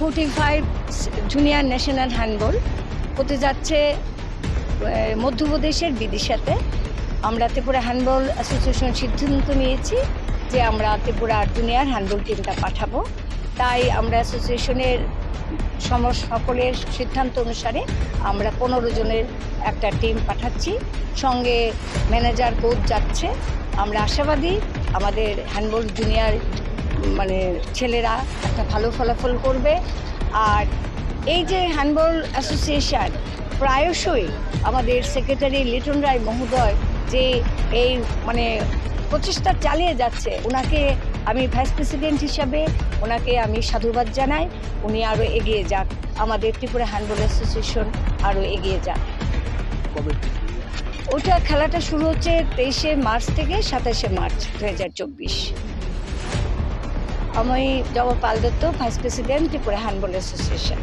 Forty five junior national handball হতে যাচ্ছে মধ্যপ্রদেশের বিদিশাতে। আমরা ত্রিপুরা হ্যান্ডবল অ্যাসোসিয়েশন সিদ্ধান্ত নিয়েছি যে আমরা ত্রিপুরার জুনিয়র হ্যান্ডবল টিমটা পাঠাবো। তাই আমরা অ্যাসোসিয়েশনের সম সকলের সিদ্ধান্ত অনুসারে আমরা পনেরো জনের একটা টিম পাঠাচ্ছি। সঙ্গে ম্যানেজার কোচ যাচ্ছে। আমরা আশাবাদী আমাদের হ্যান্ডবল জুনিয়র মানে ছেলেরা একটা ভালো ফলাফল করবে। আর এই যে হ্যান্ডবল অ্যাসোসিয়েশন প্রায়শই আমাদের সেক্রেটারি লিটন রায় মহোদয় যে এই মানে প্রচেষ্টা চালিয়ে যাচ্ছে ওনাকে আমি ভাইস প্রেসিডেন্ট হিসাবে ওনাকে আমি সাধুবাদ জানাই। উনি আরও এগিয়ে যাক। আমাদের ত্রিপুরা হ্যান্ডবল অ্যাসোসিয়েশন আরও এগিয়ে যাক। ওটা খেলাটা শুরু হচ্ছে তেইশে মার্চ থেকে সাতাশে মার্চ দু হাজার চব্বিশ। আমি Joba Pal Dutta vice president Tripura handball association.